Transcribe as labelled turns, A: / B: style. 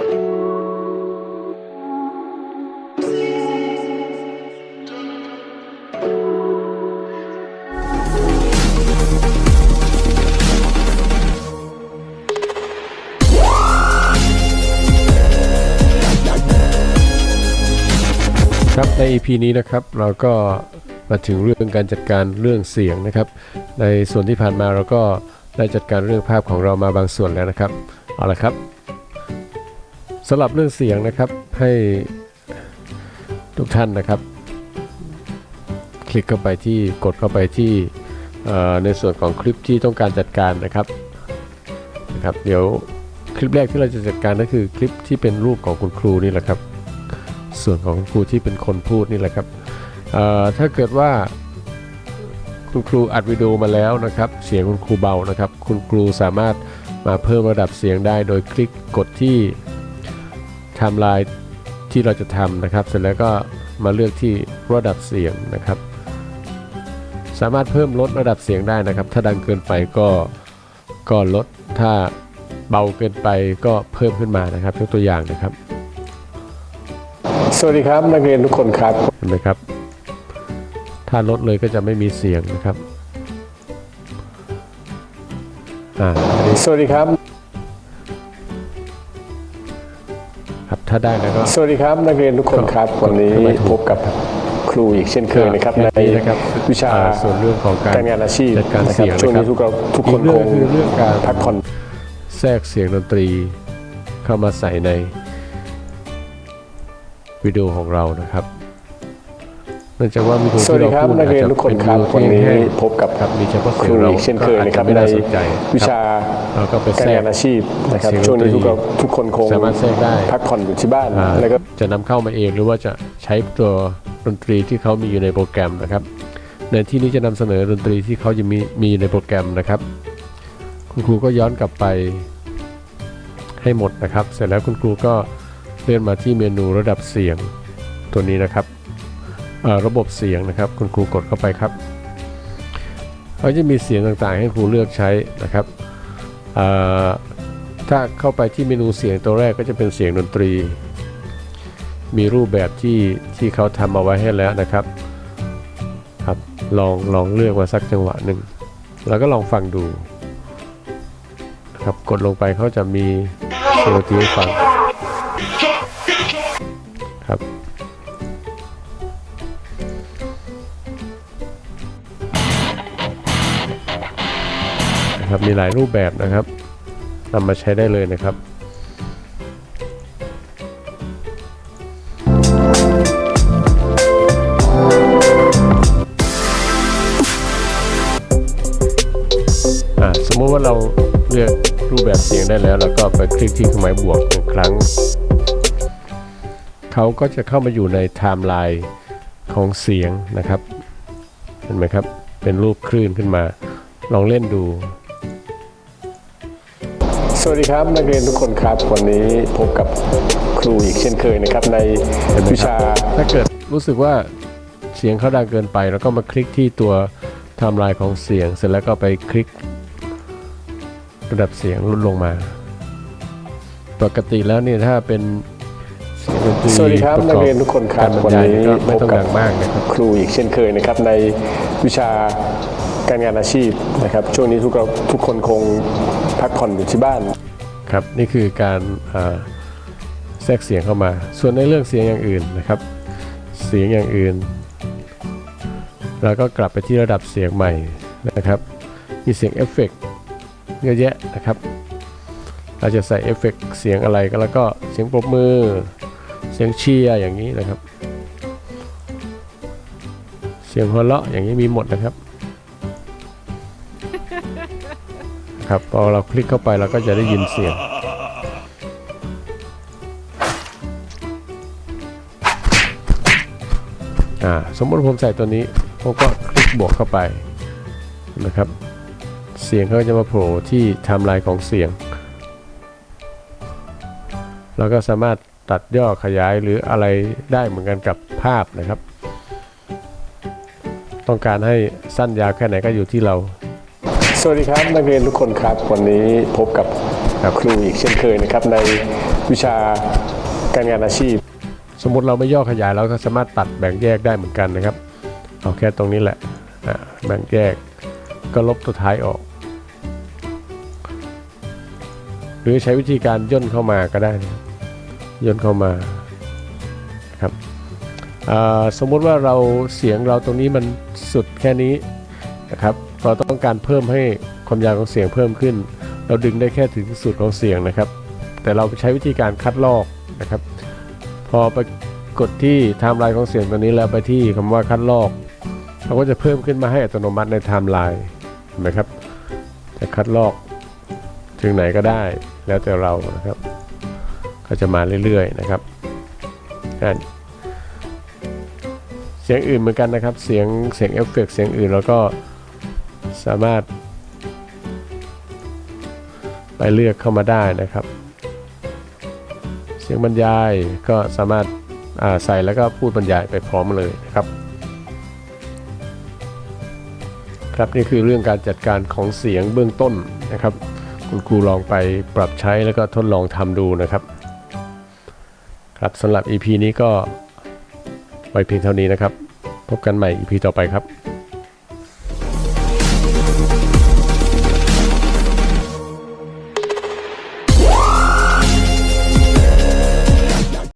A: ครับใน EP นี้นะครับเราก็มาถึงเรื่องการจัดการเรื่องเสียงนะครับ ในส่วนที่ผ่านมาเราก็ได้จัดการเรื่องภาพของเรามาบางส่วนแล้วนะครับ เอาละครับ สำหรับเรื่องเสียงนะครับให้ทุกท่านนะครับ คลิกเข้าไปที่กดเข้าไปที่ในส่วนของคลิปที่ต้องการจัดการนะครับนะครับ เดี๋ยวคลิปแรกที่เราจะจัดการก็คือคลิปที่เป็นรูปของคุณครูนี่แหละครับ ส่วนของครูที่เป็นคนพูดนี่แหละครับถ้าเกิดว่าคุณครูอัดวิดีโอมาแล้วนะครับ เสียงคุณครูเบานะครับ คุณครูสามารถมาเพิ่มระดับเสียงได้โดยคลิกกดที่ ทม์ไลน์ที่เราจะทำนะครับ เสร็จแล้วก็มาเลือกที่ระดับเสียงนะครับ สามารถเพิ่มลดระดับเสียงได้นะครับ ถ้าดังเกินไปก็ก็ลดถ้าเบาเกินไปก็เพิ่มขึ้นมานะครับยกตัวอย่างนะครับ
B: สวัสดีครับนักเรียนทุกคนครับ
A: เห็นไหมครับ ถ้าลดเลยก็จะไม่มีเสียงนะครับอ่าอันนี้
B: สวัสดีครับ
A: ถ้าได้แล้วก็
B: สวัสดีครับนักเรียนทุกคนครับ วันนี้พบกับครูอีกเช่นเคยนะครับ
A: แในนะครับ
B: วิชา
A: อ่ส่วนเรื่องของการ
B: การงานอาชีพ
A: จัดการ
B: นะค
A: เสี
B: รับ
A: ยง
B: ช่วง
A: นะค
B: นี้
A: รับ
B: ทุกเราทุกคน
A: อีกเรื่
B: ค
A: อง
B: ง
A: คือเรื่องการ
B: พักผ่อน
A: แทรกเสียงดนตรีเข้ามาใส่ในวิดีโอของเรานะครับเนื่องจากว่าวิดีโอ
B: สวัส
A: ที่
B: ดี
A: เรา
B: ครับ
A: พูด
B: นัก
A: อาจ
B: เรียน
A: จะ
B: ทุกคน
A: เป็น
B: ครับ
A: วิ
B: วัน
A: ดีโอ
B: นี้
A: ที่แห้ง
B: พบกับ
A: ครับมีเฉพาะ
B: ค
A: เสีย
B: รู
A: งเรา
B: อีกเช่นเคยนะครับ
A: ก็อาจจะไม่
B: ใน
A: น่าสนใจ
B: วิชา
A: เราก็ไป
B: การ
A: แทรก
B: งานอาชีพนะครับ
A: เสียง
B: ช่วงนี้
A: ดนตรี
B: ทุกเราทุกคนคง
A: สามารถแทรกได้
B: พักผ่อนอยู่ที่บ้าน
A: อ่า
B: แล้วก็
A: จะนำเข้ามาเองหรือว่าจะใช้ตัวดนตรีที่เขามีอยู่ในโปรแกรมนะครับ ในที่นี้จะนำเสนอดนตรีที่เขาจะมีมีในโปรแกรมนะครับ คุณครูก็ย้อนกลับไปให้หมดนะครับ เสร็จแล้วคุณครูก็เลื่อนมาที่เมนูระดับเสียงตัวนี้นะครับเอ่อ ระบบเสียงนะครับ คุณครูกดเข้าไปครับเขาจะมีเสียงต่างๆ ให้ครูเลือกใช้นะครับถ้าเข้าไปที่เมนูเสียงตัวแรกก็จะเป็นเสียงดนตรี มีรูปแบบที่ที่เขาทำเอาไว้ให้แล้วนะครับครับลองลองเลือกมาสักจังหวะหนึ่งแล้วก็ลองฟังดูครับกดลงไปเขาจะมีเสียงดนตรีให้ฟังครับ นะครับ มีหลายรูปแบบนะครับนำมาใช้ได้เลยนะครับสมมติว่าเราเลือกรูปแบบเสียงได้แล้ว แล้วก็ไปคลิกที่เครื่องหมายบวกหนึ่งครั้ง เขาก็จะเข้ามาอยู่ในไทม์ไลน์ของเสียงนะครับ เห็นไหมครับ เป็นรูปคลื่นขึ้นมา ลองเล่นดู
B: สวัสดีครับนักเรียนทุกคนครับ วันนี้พบกับครูอีกเช่นเคยนะครับในวิชา
A: ถ้าเกิดรู้สึกว่าเสียงเขาดังเกินไป แล้วก็มาคลิกที่ตัวไทม์ไลน์ของเสียง เสร็จแล้วก็ไปคลิก ระดับเสียงลดลงมา ปกติแล้วเนี่ยถ้าเป็น นตรี
B: สวัสดีครับ
A: ประ
B: นั
A: ก
B: ก
A: อบ
B: เรียนทุกคนครั
A: กา
B: บ
A: รบร
B: วัน
A: รยาย
B: นี้
A: ก็ไม่
B: พบ
A: ต้อง
B: กับ
A: ดังมากนะครับ
B: ครูอีกเช่นเคยนะครับในวิชาการงานอาชีพนะครับ ช่วงนี้ทุกเราทุกคนคงพักผ่อนอยู่ที่บ้าน
A: ครับนี่คือการอ่าแทรกเสียงเข้ามา ส่วนในเรื่องเสียงอย่างอื่นนะครับ เสียงอย่างอื่นเราก็กลับไปที่ระดับเสียงใหม่นะครับ มีเสียงเอฟเฟกต์เยอะแยะนะครับเราจะใส่เอฟเฟกต์เสียงอะไรก็แล้วก็เสียงปรบมือเสียงเชียร์อย่างนี้นะครับ เสียงหัวเราะอย่างนี้มีหมดนะครับ ครับพอเราคลิกเข้าไปเราก็จะได้ยินเสียงอ่าสมมติผมใส่ตัวนี้ผมก็คลิกบวกเข้าไปนะครับ เสียงเขาจะมาโผล่ที่ไทม์ไลน์ของเสียง เราก็สามารถ ตัดย่อขยายหรืออะไรได้เหมือนกันกับภาพนะครับ ต้องการให้สั้นยาวแค่ไหนก็อยู่ที่เรา
B: สวัสดีครับนักเรียนทุกคนครับ วันนี้พบกับครูอีกเช่นเคยนะครับ ในวิชาการงานอาชีพ
A: สมมติเราไม่ย่อขยายเราก็สามารถตัดแบ่งแยกได้เหมือนกันนะครับเอาแค่ตรงนี้แหละอะแบ่งแยกก็ลบตัวท้ายออก หรือใช้วิธีการย่นเข้ามาก็ได้นะครับ ย่นเข้ามาครับสมมุติว่าเราเสียงเราตรงนี้มันสุดแค่นี้นะครับเราต้องการเพิ่มให้ความยาวของเสียงเพิ่มขึ้น เราดึงได้แค่ถึงสุดของเสียงนะครับ แต่เราใช้วิธีการคัดลอกนะครับ พอไปกดที่ไทม์ไลน์ของเสียงตัวนี้แล้วไปที่คำว่าคัดลอกเราก็จะเพิ่มขึ้นมาให้อัตโนมัติในไทม์ไลน์เห็นไหมครับจะคัดลอกถึงไหนก็ได้แล้วแต่เรานะครับ ก็จะมาเรื่อยๆนะครับเสียงอื่นเหมือนกันนะครับ เสียงเสียงเอฟเฟกต์เสียงอื่นเราก็สามารถ ไปเลือกเข้ามาได้นะครับ เสียงบรรยายก็สามารถาใส่แล้วก็พูดบรรยายไปพร้อมเลยนะครับ ครับนี่คือเรื่องการจัดการของเสียงเบื้องต้นนะครับ คุณครูลองไปปรับใช้แล้วก็ทดลองทำดูนะครับ ครับสำหรับ EP นี้ก็ไว้เพียงเท่านี้นะครับ พบกันใหม่ EP ต่อไปครับ